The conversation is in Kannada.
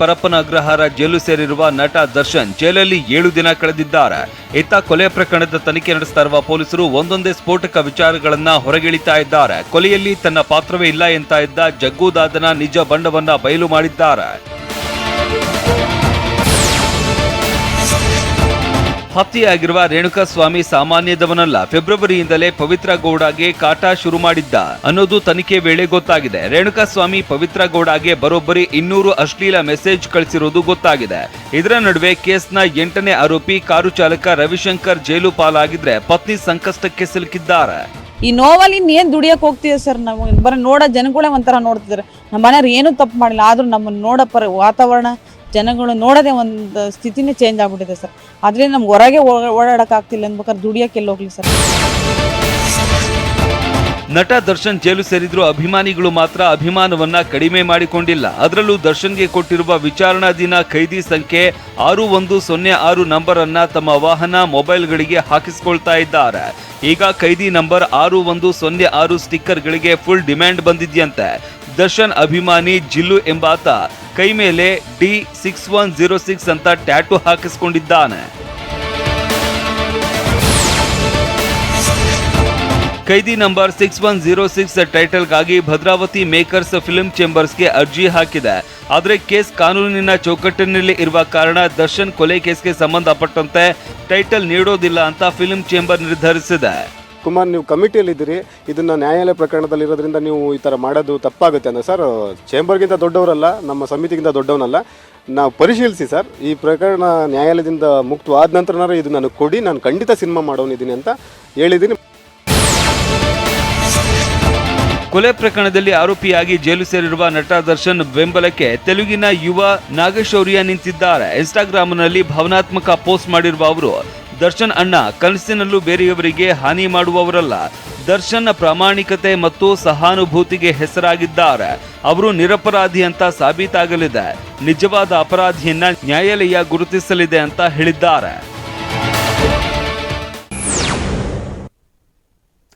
ಪರಪ್ಪನ ಅಗ್ರಹಾರ ಜೈಲು ಸೇರಿರುವ ನಟ ದರ್ಶನ್ ಜೈಲಲ್ಲಿ ಏಳು ದಿನ ಕಳೆದಿದ್ದಾರೆ. ಇತ್ತ ಕೊಲೆ ಪ್ರಕರಣದ ತನಿಖೆ ನಡೆಸ್ತಾ ಇರುವ ಪೊಲೀಸರು ಒಂದೊಂದೇ ಸ್ಫೋಟಕ ವಿಚಾರಗಳನ್ನ ಹೊರಗಿಳಿತಾ ಇದ್ದಾರೆ. ಕೊಲೆಯಲ್ಲಿ ತನ್ನ ಪಾತ್ರವೇ ಇಲ್ಲ ಎಂತ ಇದ್ದ ಜಗ್ಗುದಾದನ ನಿಜ ಬಂಡವನ್ನ ಬಯಲು ಮಾಡಿದ್ದಾರೆ. ಹತ್ಯೆಯಾಗಿರುವ ರೇಣುಕಾಸ್ವಾಮಿ ಸಾಮಾನ್ಯದವನಲ್ಲ. ಫೆಬ್ರವರಿಯಿಂದಲೇ ಪವಿತ್ರ ಗೌಡಗೆ ಕಾಟ ಶುರು ಮಾಡಿದ್ದ ಅನ್ನೋದು ತನಿಖೆ ವೇಳೆ ಗೊತ್ತಾಗಿದೆ. ರೇಣುಕಾಸ್ವಾಮಿ ಪವಿತ್ರ ಗೌಡಗೆ ಬರೋಬ್ಬರಿ ಇನ್ನೂರು ಅಶ್ಲೀಲ ಮೆಸೇಜ್ ಕಳಿಸಿರುವುದು ಗೊತ್ತಾಗಿದೆ. ಇದರ ನಡುವೆ ಕೇಸ್ನ ಎಂಟನೇ ಆರೋಪಿ ಕಾರು ಚಾಲಕ ರವಿಶಂಕರ್ ಜೈಲು ಪಾಲಾಗಿದ್ರೆ ಪತ್ನಿ ಸಂಕಷ್ಟಕ್ಕೆ ಸಿಲುಕಿದ್ದಾರೆ. ಈ ನೋವಲ್ಲಿ ಇನ್ನೇನು ದುಡಿಯಕ್ಕೆ ಹೋಗ್ತೀವಿ ಸರ್ ನಾವು? ಬರೀ ನೋಡೋ ಜನಗಳೇ ಒಂಥರ ನೋಡ್ತಿದ್ದಾರೆ ನಮ್ಮ ಮನೆಯವ್ರು ಏನೂ ತಪ್ಪು ಮಾಡಿಲ್ಲ, ಆದರೂ ನಮ್ಮನ್ನು ನೋಡೋ ಪರ ವಾತಾವರಣ. ಜನಗಳು ನೋಡೋದೇ ಒಂದು ಸ್ಥಿತಿನೇ ಚೇಂಜ್ ಆಗ್ಬಿಟ್ಟಿದೆ ಸರ್. ಅದರಿಂದ ನಮ್ಗೆ ಹೊರಗೆ ಓಡಾಡೋಕ್ಕಾಗ್ತಿಲ್ಲ ಅನ್ಬೇಕಾದ್ರೆ ದುಡಿಯೋಕೆ ಎಲ್ಲಿ ಹೋಗ್ಲಿ ಸರ್. ನಟ ದರ್ಶನ್ ಜೈಲು ಸೇರಿದ್ರು ಅಭಿಮಾನಿಗಳು ಮಾತ್ರ ಅಭಿಮಾನವನ್ನ ಕಡಿಮೆ ಮಾಡಿಕೊಂಡಿಲ್ಲ. ಅದರಲ್ಲೂ ದರ್ಶನ್ಗೆ ಕೊಟ್ಟಿರುವ ವಿಚಾರಣಾ ದಿನ ಖೈದಿ ಸಂಖ್ಯೆ ಆರು ಒಂದು ಸೊನ್ನೆ ಆರು ನಂಬರ್ ಅನ್ನ ತಮ್ಮ ವಾಹನ ಮೊಬೈಲ್ಗಳಿಗೆ ಹಾಕಿಸ್ಕೊಳ್ತಾ ಇದ್ದಾರೆ. ಈಗ ಖೈದಿ ನಂಬರ್ ಆರು ಒಂದು ಸೊನ್ನೆ ಆರು ಸ್ಟಿಕ್ಕರ್ಗಳಿಗೆ ಫುಲ್ ಡಿಮ್ಯಾಂಡ್ ಬಂದಿದ್ಯಂತೆ. ದರ್ಶನ್ ಅಭಿಮಾನಿ ಜಿಲ್ಲು ಎಂಬಾತ ಕೈ ಮೇಲೆ D six one zero six ಅಂತ ಟ್ಯಾಟು ಹಾಕಿಸ್ಕೊಂಡಿದ್ದಾನೆ. ಕೈದಿ number six one zero six ಟೈಟಲ್ಗಾಗಿ Bhadravati makers film ಚೇಂಬರ್ಸ್ಗೆ ಅರ್ಜಿ ಹಾಕಿದೆ. ಆದರೆ ಕೇಸ್ ಕಾನೂನಿನ ಚೌಕಟ್ಟಿನಲ್ಲಿ ಇರುವ ಕಾರಣ ದರ್ಶನ್ ಕೊಲೆ ಕೇಸ್ಗೆ ಸಂಬಂಧಪಟ್ಟಂತೆ ಟೈಟಲ್ ನೀಡೋದಿಲ್ಲ ಅಂತ ಫಿಲ್ಮ್ ಚೇಂಬರ್ ನಿರ್ಧರಿಸಿದೆ. ಕುಮಾರ್, ನೀವು ಕಮಿಟಿಯಲ್ಲಿದ್ದೀರಿ ಇದನ್ನ ನ್ಯಾಯಾಲಯ ಪ್ರಕರಣದಲ್ಲಿ ಇರೋದ್ರಿಂದ ನೀವು ಈ ಥರ ಮಾಡೋದು ತಪ್ಪಾಗುತ್ತೆ ಅಂದ್ರೆ ಸರ್, ಚೇಂಬರ್ಗಿಂತ ದೊಡ್ಡವರಲ್ಲ, ನಮ್ಮ ಸಮಿತಿಗಿಂತ ದೊಡ್ಡವನಲ್ಲ. ನಾವು ಪರಿಶೀಲಿಸಿ ಸರ್, ಈ ಪ್ರಕರಣ ನ್ಯಾಯಾಲಯದಿಂದ ಮುಕ್ತವಾದ ನಂತರನಾರು ಇದು ನನಗೆ ಕೊಡಿ, ನಾನು ಖಂಡಿತ ಸಿನಿಮಾ ಮಾಡೋನಿದ್ದೀನಿ ಅಂತ ಹೇಳಿದ್ದೀನಿ ಕೊಲೆ ಪ್ರಕರಣದಲ್ಲಿ ಆರೋಪಿಯಾಗಿ ಜೈಲು ಸೇರಿರುವ ನಟ ದರ್ಶನ್ ಬೆಂಬಲಕ್ಕೆ ತೆಲುಗಿನ ಯುವ ನಾಗಶೌರ್ಯ ನಿಂತಿದ್ದಾರೆ. ಇನ್ಸ್ಟಾಗ್ರಾಮ್ನಲ್ಲಿ ಭಾವನಾತ್ಮಕ ಪೋಸ್ಟ್ ಮಾಡಿರುವ ಅವರು ದರ್ಶನ್ ಅಣ್ಣ ಕನಸಿನಲ್ಲೂ ಬೇರೆಯವರಿಗೆ ಹಾನಿ ಮಾಡುವವರಲ್ಲ. ದರ್ಶನ್ ಪ್ರಾಮಾಣಿಕತೆ ಮತ್ತು ಸಹಾನುಭೂತಿಗೆ ಹೆಸರಾಗಿದ್ದಾರೆ. ಅವರು ನಿರಪರಾಧಿ ಅಂತ ಸಾಬೀತಾಗಲಿದೆ. ನಿಜವಾದ ಅಪರಾಧಿಯನ್ನ ನ್ಯಾಯಾಲಯ ಗುರುತಿಸಲಿದೆ ಅಂತ ಹೇಳಿದ್ದಾರೆ.